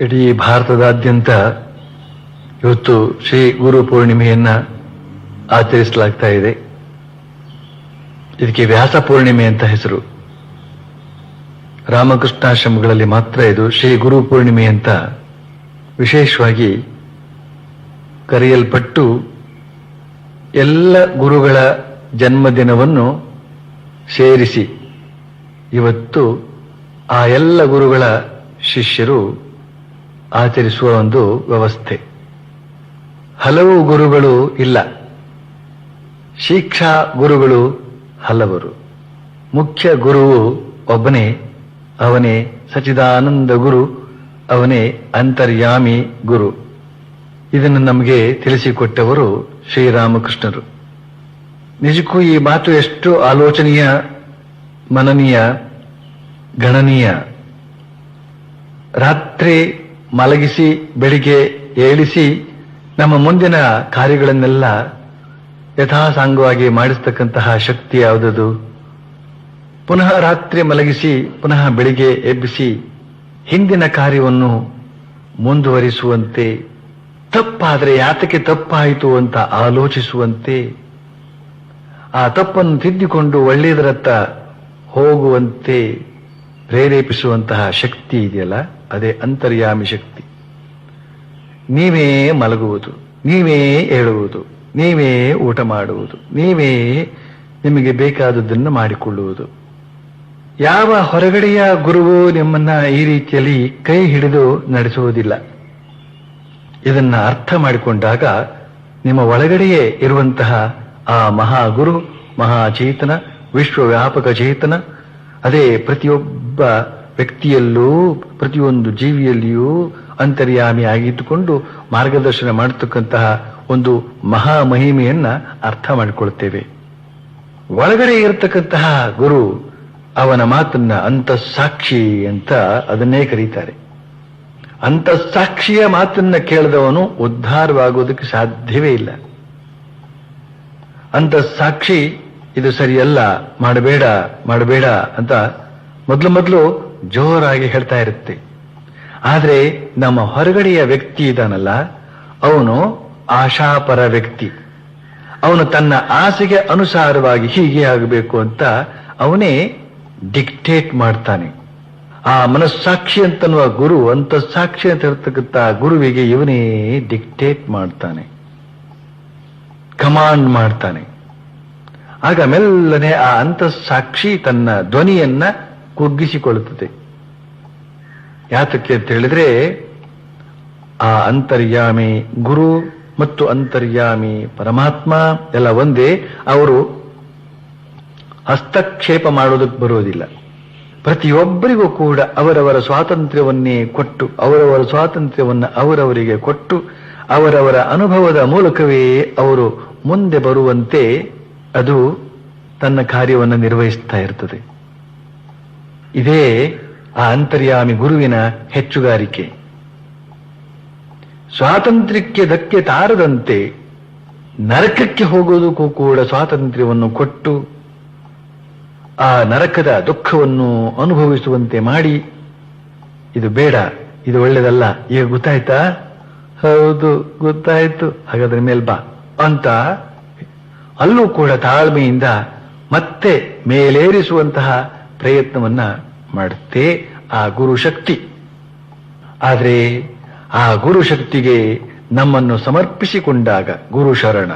ಇಡೀ ಭಾರತದಾದ್ಯಂತ ಇವತ್ತು ಶ್ರೀ ಗುರು ಪೂರ್ಣಿಮೆಯನ್ನ ಆಚರಿಸಲಾಗ್ತಾ ಇದೆ. ಇದಕ್ಕೆ ವ್ಯಾಸ ಪೂರ್ಣಿಮೆ ಅಂತ ಹೆಸರು. ರಾಮಕೃಷ್ಣಾಶ್ರಮಗಳಲ್ಲಿ ಮಾತ್ರ ಇದು ಶ್ರೀ ಗುರು ಪೂರ್ಣಿಮೆ ಅಂತ ವಿಶೇಷವಾಗಿ ಕರೆಯಲ್ಪಟ್ಟು ಎಲ್ಲ ಗುರುಗಳ ಜನ್ಮದಿನವನ್ನು ಸೇರಿಸಿ ಇವತ್ತು ಆ ಎಲ್ಲ ಗುರುಗಳ ಶಿಷ್ಯರು ಆಚರಿಸುವ ಒಂದು ವ್ಯವಸ್ಥೆ. ಹಲವು ಗುರುಗಳು ಇಲ್ಲ. ಶಿಕ್ಷಾ ಗುರುಗಳು ಹಲವರು. ಮುಖ್ಯ ಗುರುವು ಒಬ್ಬನೇ, ಅವನೇ ಸಚಿದಾನಂದ ಗುರು, ಅವನೇ ಅಂತರ್ಯಾಮಿ ಗುರು. ಇದನ್ನು ನಮಗೆ ತಿಳಿಸಿಕೊಟ್ಟವರು ಶ್ರೀರಾಮಕೃಷ್ಣರು. ನಿಜಕ್ಕೂ ಈ ಮಾತು ಎಷ್ಟು ಆಲೋಚನೀಯ, ಮನನೀಯ, ಗಣನೀಯ. ರಾತ್ರಿ ಮಲಗಿಸಿ, ಬೆಳಿಗ್ಗೆ ಏಳಿಸಿ ನಮ್ಮ ಮುಂದಿನ ಕಾರ್ಯಗಳನ್ನೆಲ್ಲ ಯಥಾಸಾಂಗವಾಗಿ ಮಾಡಿಸ್ತಕ್ಕಂತಹ ಶಕ್ತಿ ಯಾವುದದು? ಪುನಃ ರಾತ್ರಿ ಮಲಗಿಸಿ, ಪುನಃ ಬೆಳಿಗ್ಗೆ ಎಬ್ಬಿಸಿ ಹಿಂದಿನ ಕಾರ್ಯವನ್ನು ಮುಂದುವರಿಸುವಂತೆ, ತಪ್ಪಾದರೆ ಯಾತಕ್ಕೆ ತಪ್ಪಾಯಿತು ಅಂತ ಆಲೋಚಿಸುವಂತೆ, ಆ ತಪ್ಪನ್ನು ತಿದ್ದಿಕೊಂಡು ಒಳ್ಳೆಯದರತ್ತ ಹೋಗುವಂತೆ ಪ್ರೇರೇಪಿಸುವಂತಹ ಶಕ್ತಿ ಇದೆಯಲ್ಲ? ಅದೇ ಅಂತರ್ಯಾಮಿ ಶಕ್ತಿ. ನೀವೇ ಮಲಗುವುದು, ನೀವೇ ಏಳುವುದು, ನೀವೇ ಊಟ ಮಾಡುವುದು, ನೀವೇ ನಿಮಗೆ ಬೇಕಾದದ್ದನ್ನು ಮಾಡಿಕೊಳ್ಳುವುದು. ಯಾವ ಹೊರಗಡೆಯ ಗುರುವು ನಿಮ್ಮನ್ನ ಈ ರೀತಿಯಲ್ಲಿ ಕೈ ಹಿಡಿದು ನಡೆಸುವುದಿಲ್ಲ. ಇದನ್ನ ಅರ್ಥ ಮಾಡಿಕೊಂಡಾಗ ನಿಮ್ಮ ಒಳಗಡೆಯೇ ಇರುವಂತಹ ಆ ಮಹಾಗುರು, ಮಹಾಚೇತನ, ವಿಶ್ವವ್ಯಾಪಕ ಚೇತನ, ಅದೇ ಪ್ರತಿಯೊಬ್ಬ ವ್ಯಕ್ತಿಯಲ್ಲೂ ಪ್ರತಿಯೊಂದು ಜೀವಿಯಲ್ಲಿಯೂ ಅಂತರ್ಯಾಮಿ ಆಗಿದ್ದುಕೊಂಡು ಮಾರ್ಗದರ್ಶನ ಮಾಡತಕ್ಕಂತಹ ಒಂದು ಮಹಾ ಮಹಿಮೆಯನ್ನ ಅರ್ಥ ಮಾಡಿಕೊಳ್ತೇವೆ. ಒಳಗಡೆ ಇರತಕ್ಕಂತಹ ಗುರು ಅವನ ಮಾತನ್ನ ಅಂತಃಸಾಕ್ಷಿ ಅಂತ ಅದನ್ನೇ ಕರೀತಾರೆ. ಅಂತಃಸಾಕ್ಷಿಯ ಮಾತನ್ನ ಕೇಳಿದವನು ಉದ್ಧಾರವಾಗುವುದಕ್ಕೆ ಸಾಧ್ಯವೇ ಇಲ್ಲ. ಅಂತಃಸಾಕ್ಷಿ ಇದು ಸರಿಯಲ್ಲ, ಮಾಡಬೇಡ ಮಾಡಬೇಡ ಅಂತ ಮೊದಲು ಮೊದಲು ಜೋರಾಗಿ ಹೇಳ್ತಾ ಇರುತ್ತೆ. ಆದ್ರೆ ನಮ್ಮ ಹೊರಗಡೆಯ ವ್ಯಕ್ತಿ ಇದಾನಲ್ಲ ಅವನು ಆಶಾಪರ ವ್ಯಕ್ತಿ. ಅವನು ತನ್ನ ಆಸೆಗೆ ಅನುಸಾರವಾಗಿ ಹೀಗೆ ಆಗಬೇಕು ಅಂತ ಅವನೇ ಡಿಕ್ಟೇಟ್ ಮಾಡ್ತಾನೆ. ಆ ಮನಸ್ಸಾಕ್ಷಿ ಅಂತನ್ನುವ ಗುರು ಅಂತಃಸಾಕ್ಷಿ ಅಂತ ಇರ್ತಕ್ಕಂಥ ಗುರುವಿಗೆ ಇವನೇ ಡಿಕ್ಟೇಟ್ ಮಾಡ್ತಾನೆ. ಕಮಾಂಡ್ ಮಾಡ್ತಾನೆ. ಆಗ ಮೆಲ್ಲನೆ ಆ ಅಂತಃಸಾಕ್ಷಿ ತನ್ನ ಧ್ವನಿಯನ್ನ ಕುಗ್ಗಿಸಿಕೊಳ್ಳುತ್ತದೆ. ಯಾತಕ್ಕೆ ಅಂತ ಹೇಳಿದ್ರೆ, ಆ ಅಂತರ್ಯಾಮಿ ಗುರು ಮತ್ತು ಅಂತರ್ಯಾಮಿ ಪರಮಾತ್ಮ ಎಲ್ಲ ಒಂದೇ, ಅವರು ಹಸ್ತಕ್ಷೇಪ ಮಾಡೋದಕ್ಕೆ ಬರುವುದಿಲ್ಲ. ಪ್ರತಿಯೊಬ್ಬರಿಗೂ ಕೂಡ ಅವರವರ ಸ್ವಾತಂತ್ರ್ಯವನ್ನೇ ಕೊಟ್ಟು, ಅವರವರ ಸ್ವಾತಂತ್ರ್ಯವನ್ನು ಅವರವರಿಗೆ ಕೊಟ್ಟು, ಅವರವರ ಅನುಭವದ ಮೂಲಕವೇ ಅವರು ಮುಂದೆ ಬರುವಂತೆ ಅದು ತನ್ನ ಕಾರ್ಯವನ್ನು ನಿರ್ವಹಿಸ್ತಾ ಇರ್ತದೆ. ಇದೇ ಆ ಅಂತರ್ಯಾಮಿ ಗುರುವಿನ ಹೆಚ್ಚುಗಾರಿಕೆ. ಸ್ವಾತಂತ್ರ್ಯಕ್ಕೆ ಧಕ್ಕೆ ತಾರದಂತೆ ನರಕಕ್ಕೆ ಹೋಗೋದಕ್ಕೂ ಕೂಡ ಸ್ವಾತಂತ್ರ್ಯವನ್ನು ಕೊಟ್ಟು ಆ ನರಕದ ದುಃಖವನ್ನು ಅನುಭವಿಸುವಂತೆ ಮಾಡಿ. ಇದು ಬೇಡ, ಇದು ಒಳ್ಳೇದಲ್ಲ. ಈಗ ಗೊತ್ತಾಯ್ತಾ? ಹೌದು, ಗೊತ್ತಾಯ್ತು. ಹಾಗಾದ್ರೆ ಮೇಲ್ ಬಾ. ಅಂತ ಅಲ್ಲೂ ಕೂಡ ತಾಳ್ಮೆಯಿಂದ ಮತ್ತೆ ಮೇಲೇರಿಸುವಂತಹ ಪ್ರಯತ್ನವನ್ನ ಮಾಡುತ್ತೆ ಆ ಗುರು ಶಕ್ತಿ. ಆದರೆ ಆ ಗುರು ಶಕ್ತಿಗೆ ನಮ್ಮನ್ನು ಸಮರ್ಪಿಸಿಕೊಂಡಾಗ ಗುರು ಶರಣ.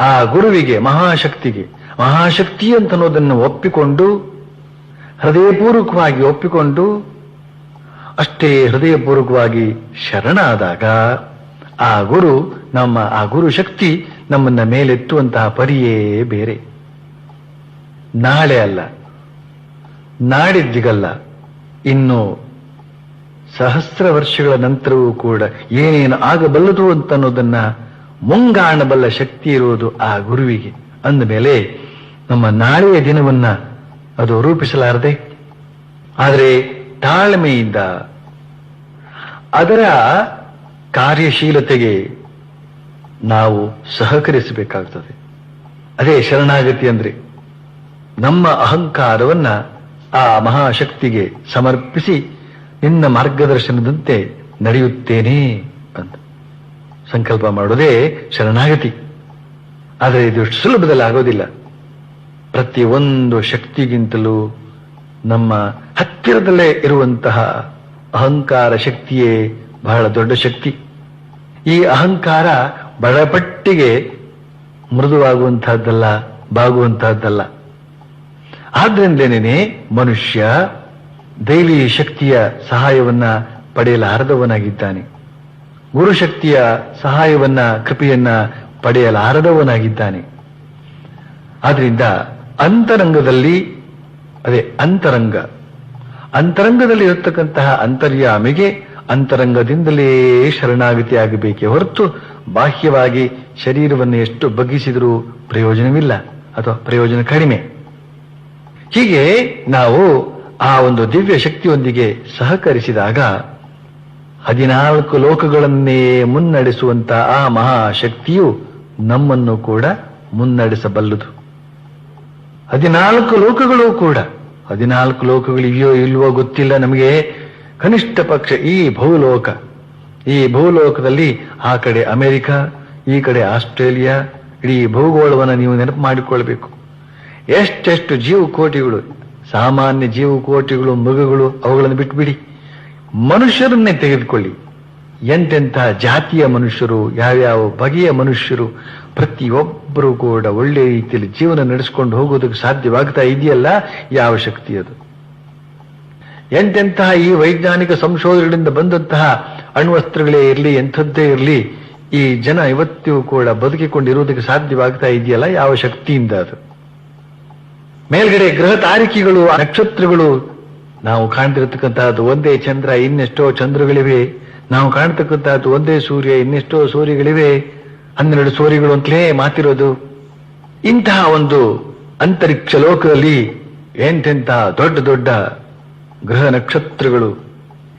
ಆ ಗುರುವಿಗೆ ಮಹಾಶಕ್ತಿಗೆ, ಮಹಾಶಕ್ತಿ ಅಂತನ್ನೋದನ್ನು ಒಪ್ಪಿಕೊಂಡು, ಹೃದಯಪೂರ್ವಕವಾಗಿ ಒಪ್ಪಿಕೊಂಡು, ಅಷ್ಟೇ ಹೃದಯಪೂರ್ವಕವಾಗಿ ಶರಣಾದಾಗ ಆ ಗುರು ನಮ್ಮ, ಆ ಗುರು ಶಕ್ತಿ ನಮ್ಮನ್ನ ಮೇಲೆತ್ತುವಂತಹ ಪರಿಯೇ ಬೇರೆ. ನಾಳೆ ಅಲ್ಲ ನಾಡಿದ್ದಿಗಲ್ಲ. ಇನ್ನು ಸಹಸ್ರ ವರ್ಷಗಳ ನಂತರವೂ ಕೂಡ ಏನೇನು ಆಗಬಲ್ಲದು ಅಂತ ಅನ್ನೋದನ್ನ ಮುಂಗಾಣಬಲ್ಲ ಶಕ್ತಿ ಇರುವುದು ಆ ಗುರುವಿಗೆ. ಅಂದಮೇಲೆ ನಮ್ಮ ನಾಳೆಯ ದಿನವನ್ನ ಅದು ರೂಪಿಸಲಾರದೆ. ಆದರೆ ತಾಳ್ಮೆಯಿಂದ ಅದರ ಕಾರ್ಯಶೀಲತೆಗೆ ನಾವು ಸಹಕರಿಸಬೇಕಾಗ್ತದೆ. ಅದೇ ಶರಣಾಗತಿ ಅಂದ್ರೆ ನಮ್ಮ ಅಹಂಕಾರವನ್ನ ಆ ಮಹಾಶಕ್ತಿಗೆ ಸಮರ್ಪಿಸಿ ನಿನ್ನ ಮಾರ್ಗದರ್ಶನದಂತೆ ನಡೆಯುತ್ತೇನೆ ಅಂತ. ಸಂಕಲ್ಪ ಮಾಡೋದೇ ಶರಣಾಗತಿ. ಆದರೆ ಇದು ಸುಲಭದಲ್ಲಿ ಆಗೋದಿಲ್ಲ. ಪ್ರತಿ ಒಂದು ಶಕ್ತಿಗಿಂತಲೂ ನಮ್ಮ ಹತ್ತಿರದಲ್ಲೇ ಇರುವಂತಹ ಅಹಂಕಾರ ಶಕ್ತಿಯೇ ಬಹಳ ದೊಡ್ಡ ಶಕ್ತಿ. ಈ ಅಹಂಕಾರ ಬಡಪಟ್ಟಿಗೆ ಮೃದುವಾಗುವಂತಹದ್ದಲ್ಲ, ಬಾಗುವಂತಹದ್ದಲ್ಲ. ಆದ್ರಿಂದಲೇನೆ ಮನುಷ್ಯ ದೈವಿ ಶಕ್ತಿಯ ಸಹಾಯವನ್ನ ಪಡೆಯಲಾರದವನಾಗಿದ್ದಾನೆ. ಗುರುಶಕ್ತಿಯ ಸಹಾಯವನ್ನ, ಕೃಪೆಯನ್ನ ಪಡೆಯಲಾರದವನಾಗಿದ್ದಾನೆ. ಆದ್ರಿಂದ ಅಂತರಂಗದಲ್ಲಿ, ಅದೇ ಅಂತರಂಗ, ಅಂತರಂಗದಲ್ಲಿ ಇರತಕ್ಕಂತಹ ಅಂತರ್ಯಾಮಿಗೆ ಅಂತರಂಗದಿಂದಲೇ ಶರಣಾಗತಿ ಆಗಬೇಕೇ ಹೊರತು ಬಾಹ್ಯವಾಗಿ ಶರೀರವನ್ನು ಎಷ್ಟು ಬಗ್ಗಿಸಿದರೂ ಪ್ರಯೋಜನವಿಲ್ಲ, ಅಥವಾ ಪ್ರಯೋಜನ ಕಡಿಮೆ. ಹೀಗೆ ನಾವು ಆ ಒಂದು ದಿವ್ಯ ಶಕ್ತಿಯೊಂದಿಗೆ ಸಹಕರಿಸಿದಾಗ ಹದಿನಾಲ್ಕು ಲೋಕಗಳನ್ನೇ ಮುನ್ನಡೆಸುವಂತ ಆ ಮಹಾಶಕ್ತಿಯು ನಮ್ಮನ್ನು ಕೂಡ ಮುನ್ನಡೆಸಬಲ್ಲದು. ಹದಿನಾಲ್ಕು ಲೋಕಗಳು ಕೂಡ, ಹದಿನಾಲ್ಕು ಲೋಕಗಳಿವೆಯೋ ಇಲ್ವೋ ಗೊತ್ತಿಲ್ಲ ನಮಗೆ, ಕನಿಷ್ಠ ಪಕ್ಷ ಈ ಭೂಲೋಕ, ಈ ಭೂಲೋಕದಲ್ಲಿ ಆ ಕಡೆ ಅಮೆರಿಕ, ಈ ಕಡೆ ಆಸ್ಟ್ರೇಲಿಯಾ, ಇಡೀ ಭೂಗೋಳವನ್ನು ನೀವು ನೆನಪು ಮಾಡಿಕೊಳ್ಬೇಕು. ಎಷ್ಟೆಷ್ಟು ಜೀವಕೋಟಿಗಳು, ಸಾಮಾನ್ಯ ಜೀವಕೋಟಿಗಳು, ಮೃಗಗಳು, ಅವುಗಳನ್ನು ಬಿಟ್ಬಿಡಿ. ಮನುಷ್ಯರನ್ನೇ ತೆಗೆದುಕೊಳ್ಳಿ. ಎಂತೆಂತಹ ಜಾತಿಯ ಮನುಷ್ಯರು, ಯಾವ್ಯಾವ ಬಗೆಯ ಮನುಷ್ಯರು, ಪ್ರತಿಯೊಬ್ಬರು ಕೂಡ ಒಳ್ಳೆ ರೀತಿಯಲ್ಲಿ ಜೀವನ ನಡೆಸಿಕೊಂಡು ಹೋಗೋದಕ್ಕೆ ಸಾಧ್ಯವಾಗ್ತಾ ಇದೆಯಲ್ಲ? ಯಾವ ಶಕ್ತಿ ಅದು? ಎಂತೆಂತಹ ಈ ವೈಜ್ಞಾನಿಕ ಸಂಶೋಧನೆಗಳಿಂದ ಬಂದಂತಹ ಅಣ್ವಸ್ತ್ರಗಳೇ ಇರಲಿ, ಎಂಥದ್ದೇ ಇರಲಿ, ಈ ಜನ ಇವತ್ತಿಗೂ ಕೂಡ ಬದುಕಿಕೊಂಡಿರುವುದಕ್ಕೆ ಸಾಧ್ಯವಾಗ್ತಾ ಇದೆಯಲ್ಲ? ಯಾವ ಶಕ್ತಿಯಿಂದ ಅದು? ಮೇಲ್ಗಡೆ ಗ್ರಹ ತಾರಿಕೆಗಳು ನಕ್ಷತ್ರಗಳು. ನಾವು ಕಾಣ್ತಿರತಕ್ಕಂತಹದ್ದು ಒಂದೇ ಚಂದ್ರ, ಇನ್ನೆಷ್ಟೋ ಚಂದ್ರಗಳಿವೆ. ನಾವು ಕಾಣ್ತಕ್ಕಂತಹದ್ದು ಒಂದೇ ಸೂರ್ಯ, ಇನ್ನೆಷ್ಟೋ ಸೂರ್ಯಗಳಿವೆ. ಹನ್ನೆರಡು ಸೂರ್ಯಗಳು ಅಂತಲೇ ಮಾತಿರೋದು. ಇಂತಹ ಒಂದು ಅಂತರಿಕ್ಷ ಲೋಕದಲ್ಲಿ ಎಂತೆಂತಹ ದೊಡ್ಡ ದೊಡ್ಡ ಗ್ರಹ ನಕ್ಷತ್ರಗಳು.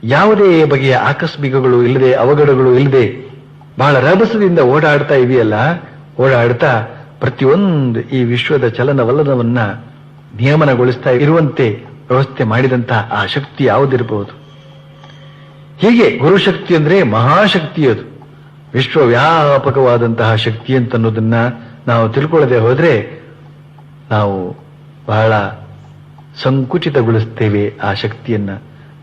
ಯಾವುದೇ ಬಗೆಯ ಆಕಸ್ಮಿಕಗಳು ಇಲ್ಲದೆ, ಅವಘಡಗಳು ಇಲ್ಲದೆ ಬಹಳ ರಭಸದಿಂದ ಓಡಾಡ್ತಾ ಇದೆಯಲ್ಲ ಓಡಾಡ್ತಾ ಪ್ರತಿಯೊಂದು ಈ ವಿಶ್ವದ ಚಲನವಲನವನ್ನ ನಿಯಮನಗೊಳಿಸ್ತಾ ಇರುವಂತೆ ವ್ಯವಸ್ಥೆ ಮಾಡಿದಂತಹ ಆ ಶಕ್ತಿ ಯಾವುದಿರಬಹುದು? ಹೀಗೆ ಗುರುಶಕ್ತಿ ಅಂದ್ರೆ ಮಹಾಶಕ್ತಿ ಅದು. ವಿಶ್ವವ್ಯಾಪಕವಾದಂತಹ ಶಕ್ತಿ ಅಂತನ್ನೋದನ್ನ ನಾವು ತಿಳ್ಕೊಳ್ಳದೆ ಹೋದ್ರೆ ನಾವು ಬಹಳ ಸಂಕುಚಿತಗೊಳಿಸ್ತೇವೆ ಆ ಶಕ್ತಿಯನ್ನ.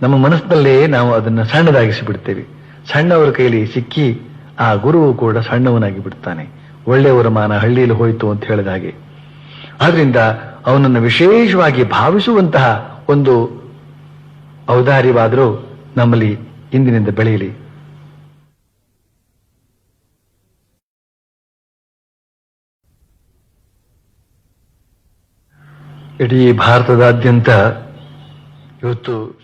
ನಮ್ಮ ಮನಸ್ಸಿನಲ್ಲೇ ನಾವು ಅದನ್ನ ಸಣ್ಣದಾಗಿಸಿ ಬಿಡ್ತೇವೆ ಸಣ್ಣವರ ಕೈಲಿ ಸಿಕ್ಕಿ ಆ ಗುರು ಕೂಡ ಸಣ್ಣವನಾಗಿ ಬಿಡ್ತಾನೆ ಒಳ್ಳೆಯವರ ಮಾನ ಹಳ್ಳಿಯಲ್ಲಿ ಹೋಯಿತು ಅಂತ ಹೇಳಿದ ಹಾಗೆ. ಆದ್ರಿಂದ ಅವನನ್ನು ವಿಶೇಷವಾಗಿ ಭಾವಿಸುವಂತಹ ಒಂದು ಔದಾರ್ಯವಾದರೂ ನಮ್ಮಲ್ಲಿ ಇಂದಿನಿಂದ ಬೆಳೆಯಲಿ. ಇಡೀ ಭಾರತದಾದ್ಯಂತ ಇವತ್ತು